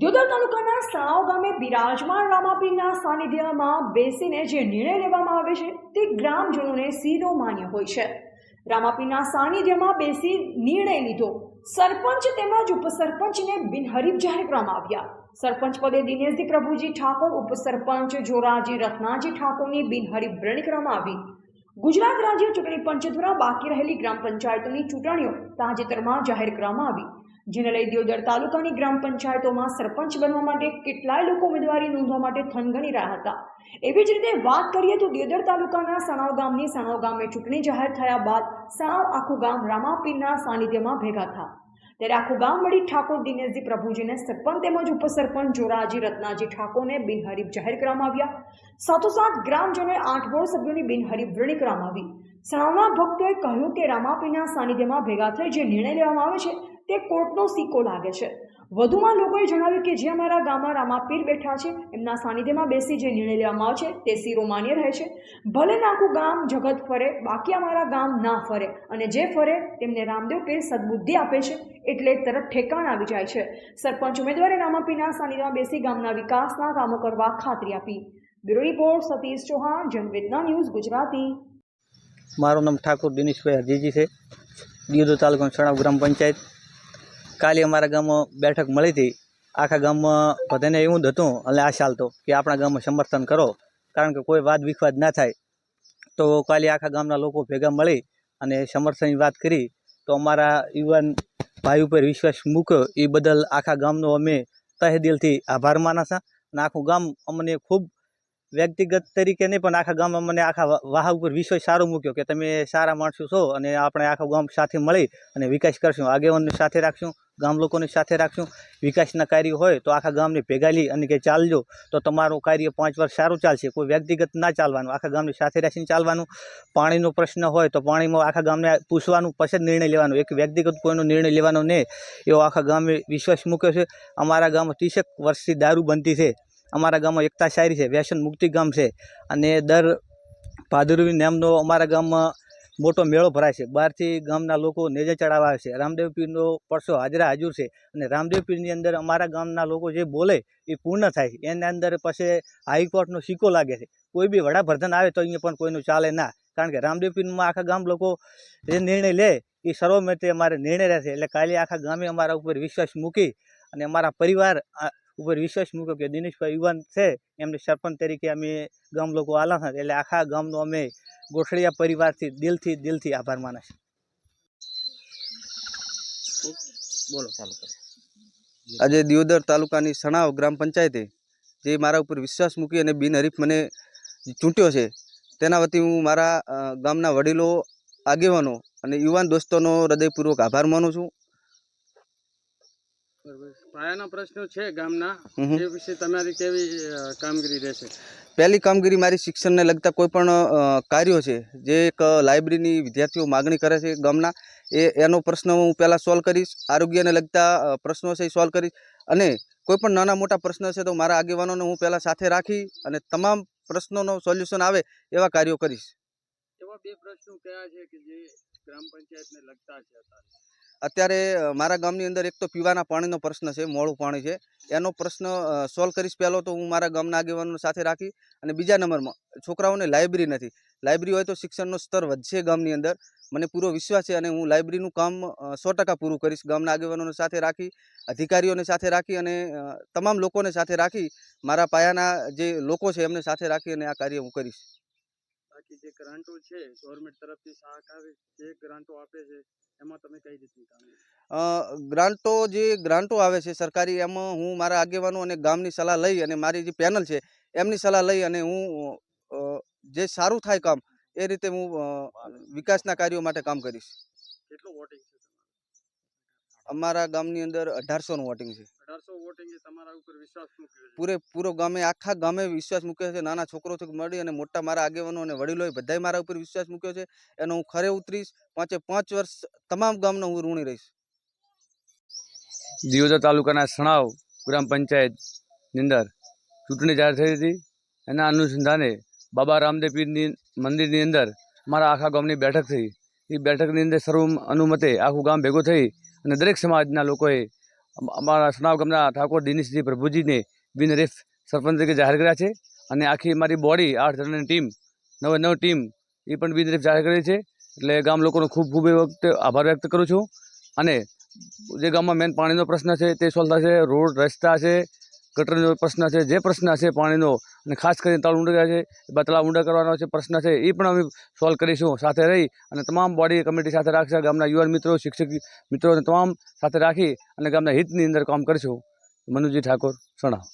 દ્યોદર તાલુકાના સાવ ગામે બિરાજમાન રામાપીરના સાનિધ્યમાં બેસીને જે નિર્ણય લેવામાં આવે છે તે ગ્રામજનોને સીધો માન્ય હોય છે. રામાપીરના સાનિધ્યમાં બેસી નિર્ણય લીધો. સરપંચ તેમજ ઉપસરપંચને બિનહરીફ જાહેર કરવામાં આવ્યા. સરપંચ પદે દિનેશજી પ્રભુજી ઠાકોર, ઉપસરપંચ જોરાજી રત્નાજી ઠાકોરની બિનહરીફ વરણી કરવામાં આવી. ગુજરાત રાજ્ય ચૂંટણી પંચ દ્વારા બાકી રહેલી ગ્રામ પંચાયતોની ચૂંટણીઓ તાજેતરમાં જાહેર કરવામાં આવી. જેને લઈ દિયોદર તાલુકાની ગ્રામ પંચાયતોમાં સરપંચ બનવા માટે કેટલાય લોકો ઉમેદવારી નોંધવા માટે થનગની રહ્યા હતા. એવી જ રીતે વાત કરીએ તો દિયોદર તાલુકાના સણાવ ગામની સણાવ ગામે ચૂંટણી જાહેર થયા બાદ સણાવ આખું ગામ રામાપીરના સાનિધ્યમાં ભેગા થયા. ત્યારે આખું ગામ વળી ઠાકોર દિનેશજી પ્રભુજીને સરપંચ તેમજ ઉપસરપંચ જોરાજી રત્નાજી ઠાકોરને બિનહરીફ જાહેર કરવામાં આવ્યા. સાથોસાથ ગ્રામજનોએ આઠ બોર્ડ સભ્યોની બિનહરીફ વરણી કરવામાં આવી. સણાવના ભક્તોએ કહ્યું કે રામાપીના સાનિધ્યમાં ભેગા થઈ જે નિર્ણય લેવામાં આવે છે તે કોર્ટનો સિક્કો લાગે છે. વધુમાં લોકોએ જણાવ્યું કે જે અમારા ગામમાં રામાપીર બેઠા છે, એમના સાનિધ્યમાં બેસી જે નિર્ણય લેવામાં આવે છે તે શિરોમાન્ય રહે છે. ભલે નાખું ગામ જગત ફરે, બાકી અમારા ગામ ના ફરે, અને જે ફરે તેમને રામદેવ પીર સદબુદ્ધિ આપે છે, એટલે તરત ઠેકાણ આવી જાય છે. સરપંચ ઉમેદવારે રામાપીરના સાનિધ્યમાં બેસી ગામના વિકાસના કામો કરવા ખાતરી આપી. Bureau report Satish Chauhan, Janvedna news Gujarati. મારું નામ ઠાકોર દિનેશભાઈ હજીજી છે. દિયોદર તાલુકાનું સણાવ ગ્રામ પંચાયત. કાલે અમારા ગામમાં બેઠક મળી હતી. આખા ગામમાં બધાને એવું જ હતું, એટલે આ ચાલતો, કે આપણા ગામમાં સમર્થન કરો, કારણ કે કોઈ વાદ વિખવાદ ના થાય. તો કાલે આખા ગામના લોકો ભેગા મળી અને સમર્થનની વાત કરી. તો અમારા યુવાન ભાઈ ઉપર વિશ્વાસ મૂક્યો. એ બદલ આખા ગામનો અમે તહે દિલથી આભાર માના અને આખું ગામ અમને ખૂબ વ્યક્તિગત તરીકે નહીં, પણ આખા ગામમાં મને આખા વાહ ઉપર વિશ્વાસ સારો મૂક્યો, કે તમે સારા માણસો છો અને આપણે આખું ગામ સાથે મળી અને વિકાસ કરશું, આગેવાનને સાથે રાખશું. ગામ લોકોને સાથે રાખશું. વિકાસના કાર્ય હોય તો આખા ગામને ભેગા લઈ અને કે ચાલજો, તો તમારું કાર્ય પાંચ વર્ષ સારું ચાલશે. કોઈ વ્યક્તિગત ના ચાલવાનું, આખા ગામની સાથે રાખીને ચાલવાનું. પાણીનો પ્રશ્ન હોય તો પાણીમાં આખા ગામને પૂછવાનું, પછી જ નિર્ણય લેવાનો. એક વ્યક્તિગત કોઈનો નિર્ણય લેવાનો નહીં. એવો આખા ગામે વિશ્વાસ મૂક્યો છે. અમારા ગામમાં ત્રીસેક વર્ષથી દારૂ બનતી છે. અમારા ગામમાં એકતા શાયરી છે. વ્યસન મુક્તિ ગામ છે. અને દર ભાદરવી નામનો અમારા ગામમાં મોટો મેળો ભરાય છે. બહારથી ગામના લોકો નેજે ચડાવવા આવે છે. રામદેવ પીરનો પરસો હાજરા હાજર છે અને રામદેવ પીરની અંદર અમારા ગામના લોકો જે બોલે એ પૂર્ણ થાય છે. એના અંદર પછી હાઈકોર્ટનો સિક્કો લાગે છે. કોઈ બી વડાપ્રધાન આવે તો અહીંયા પણ કોઈનું ચાલે ના. કારણ કે રામદેવ પીરમાં આખા ગામ લોકો જે નિર્ણય લે એ સર્વમતે અમારે નિર્ણય રહેશે. એટલે કાલે આખા ગામે અમારા ઉપર વિશ્વાસ મૂકી અને અમારા પરિવાર ઉપર વિશ્વાસ મૂક્યો કે દિનેશભાઈ યુવાન છે. એમને સરપંચ તરીકે અમે ગામ લોકો આલા એટલે આખા ગામનો અમે ગોઠડિયા પરિવારથી દિલથી દિલથી આભાર માને છે બોલો ચાલો આજે દિયોદર તાલુકાની સણાવ ગ્રામ પંચાયતે જે મારા ઉપર વિશ્વાસ મૂકી અને બિનહરીફ મને ચૂંટ્યો છે તેના વતી હું મારા ગામના વડીલો આગેવાનો અને યુવાન દોસ્તોનો હૃદયપૂર્વક આભાર માનું છું બરોબર. પાયાના પ્રશ્નો છે ગામના. એ વિશે તમારી કેવી કામગીરી રહેશે પહેલી કામગીરી મારી શિક્ષણને લગતા કોઈ પણ કાર્યો છે, જે એક લાઇબ્રેરીની વિદ્યાર્થીઓ માગણી કરે છે ગામના, એ, એનો પ્રશ્ન હું પહેલાં સોલ્વ કરીશ, આરોગ્યને લગતા પ્રશ્નો છે એ સોલ્વ કરીશ. અને કોઈ પણ નાના મોટા પ્રશ્ન છે તો મારા આગેવાનોને હું પહેલાં સાથે રાખી અને તમામ પ્રશ્નોનો સોલ્યુશન આવે એવા કાર્યો કરીશ. એવા બે પ્રશ્નો કયા છે કે જે ગ્રામ પંચાયતને લગતા છે અત્યારે મારા ગામની અંદર એક તો પીવાના પાણીનો પ્રશ્ન છે, મોળું પાણી છે. એનો પ્રશ્ન સોલ્વ કરીશ પહેલો તો હું મારા ગામના આગેવાનો સાથે રાખી અને બીજા નંબરમાં, છોકરાઓને લાઇબ્રેરી નથી. લાઇબ્રેરી હોય તો શિક્ષણનો સ્તર વધશે ગામની અંદર. મને પૂરો વિશ્વાસ છે અને હું લાઇબ્રેરીનું કામ સો ટકા પૂરું કરીશ ગામના આગેવાનોને સાથે રાખી, અધિકારીઓને સાથે રાખી અને તમામ લોકોને સાથે રાખી મારા પાયાના જે લોકો છે એમને સાથે રાખી અને આ કાર્ય હું કરીશ. બાકી જે ગ્રાન્ટો છે ગવર્મેન્ટ તરફથી સહકારી જે ગ્રાન્ટો આપે છે એમાં તમે કઈ રીતની કામ ગ્રાન્ટો જે ગ્રાન્ટો આવે છે સરકારી એમાં હું મારા આગેવાનો અને ગામની સલાહ લઈ અને મારી જે પેનલ છે એમની સલાહ લઈ અને હું જે સારું થાય કામ એ રીતે હું વિકાસના કાર્યો માટે કામ કરીશ. કેટલું વોટિંગ છે? અમારા ગામની અંદર અઢારસોનું વોટિંગ છે. પૂરે વોટિંગ એ તમારા ઉપર વિશ્વાસ મૂક્યો છે. પૂરેપૂરો ગામે આખા ગામે વિશ્વાસ મૂક્યો છે. નાના છોકરોથી મળી અને મોટા મારા આગેવાનો અને વડીલોએ બધાય મારા ઉપર વિશ્વાસ મૂક્યો છે. એનો હું ખરે ઉતરીશ. પાંચે પાંચ વર્ષ તમામ ગામનો હું ઋણી રહીશ. દિયોદર તાલુકાના સણાવ ગ્રામ પંચાયતની અંદર ચૂંટણી જાહેર થઈ હતી. એના અનુસંધાને બાબા રામદેવ પીરની મંદિરની અંદર મારા આખા ગામની બેઠક થઈ. એ બેઠકની અંદર સર્વ અનુમતે આખું ગામ ભેગું થઈ અને દરેક સમાજના લોકોએ અમારા સનાવ ગામના ઠાકોર દિનેશજી પ્રભુજીને બિનહરીફ સરપંચ તરીકે જાહેર કર્યા છે અને આખી મારી બોડી આઠ જણાની ટીમ નવે નવ ટીમ એ પણ બિનહરીફ જાહેર કરી છે. એટલે ગામ લોકોનો ખૂબ ખૂબ એ વખતે આભાર વ્યક્ત કરું છું. અને જે ગામમાં મેન પાણીનો પ્રશ્ન છે તે સોલ્વ થશે, રોડ રસ્તા છે, ગટરનો પ્રશ્ન છે, જે પ્રશ્ન છે પાણીનો અને ખાસ કરીને તળ ઊંડા છે તળાવ ઊંડા કરવાનો છે, પ્રશ્ન છે એ પણ અમે સોલ્વ કરીશું સાથે રહી અને તમામ બોડી કમિટી સાથે રાખશે, ગામના યુવાન મિત્રો, શિક્ષક મિત્રોને તમામ સાથે રાખી અને ગામના હિતની અંદર કામ કરીશું. મનુજી ઠાકોર સણા